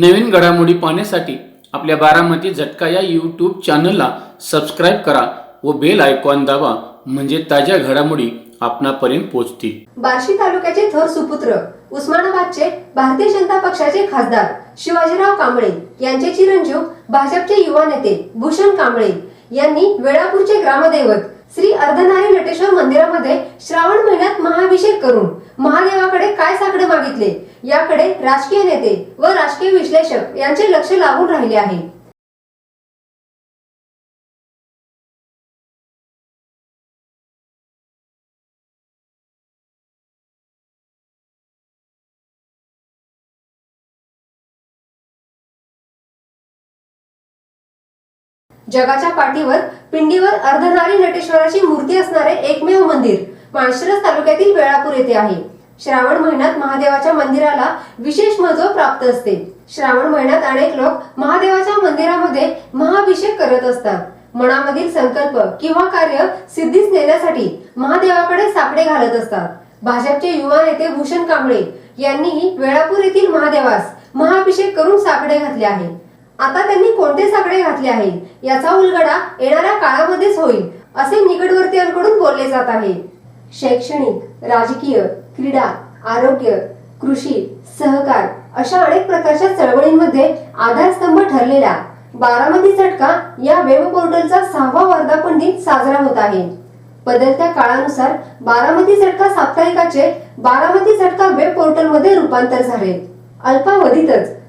नवीन घडामोडी पाहण्यासाठी आपल्या बारामती झटका या यूट्यूब चॅनलला सबस्क्राईब करा व बेल आयकॉन दाबा म्हणजे ताज्या घडामोडी आपणापर्यंत पोहोचतील. बार्शी तालुक्याचे थोर सुपुत्र उस्मानाबादचे भारतीय जनता पक्षाचे खासदार शिवाजीराव कांबळे यांचे चिरंजीव भाजपचे युवा नेते भूषण कांबळे यांनी वेळापूरचे ग्रामदैवत श्री अर्धनारी नटेश्वर मंदिरामध्ये श्रावण महिन्यात महाभिषेक करून महादेवाकडे काय साकडे मागितले? याकडे राजकीय नेते व राजकीय विश्लेषक यांचे लक्ष लागून राहिले आहे. जगाच्या पाठीवर पिंडीवर अर्धनारी नटेश्वराची मूर्ती असणारे एकमेव मंदिर माळशिरस तालुक्यातील वेळापूर येथे आहे. श्रावण महिन्यात महादेवाच्या मंदिराला विशेष महत्त्व प्राप्त असते. श्रावण महिन्यात अनेक लोक महादेवाच्या मंदिरामध्ये महाभिषेक करत असतात. मनामधील संकल्प किंवा कार्य सिद्धीस नेण्यासाठी महादेवाकडे साकडे घालत असतात. भाजपचे युवा नेते भूषण कांबळे यांनीही वेळापूर येथील महादेवास महाभिषेक करून साकडे घातले आहे. आता त्यांनी कोणते साकडे घातले आहे याचा उलगडा येणाऱ्या काळामध्येच होईल असे निकटवर्तीयांकडून बोलले जात आहे. शैक्षणिक राजकीय क्रीडा आरोग्य कृषी सहकार अशा अनेक प्रकारच्या चळवळींमध्ये आधारस्तंभ ठरलेला बारामती झटका या वेब पोर्टलचा सहावा वर्धापन दिन साजरा होत आहे. बदलत्या काळानुसार बारामती झटका साप्ताहिकाचे बारामती झटका वेब पोर्टलमध्ये रूपांतर झाले. अल्पावधीतच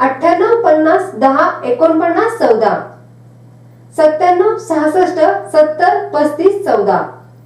अठ्ठ्याण्णव पन्नास दहा एकोणपन्नास चौदा. सत्त्याण्णव सहासष्ट सत्तर पस्तीस चौदा.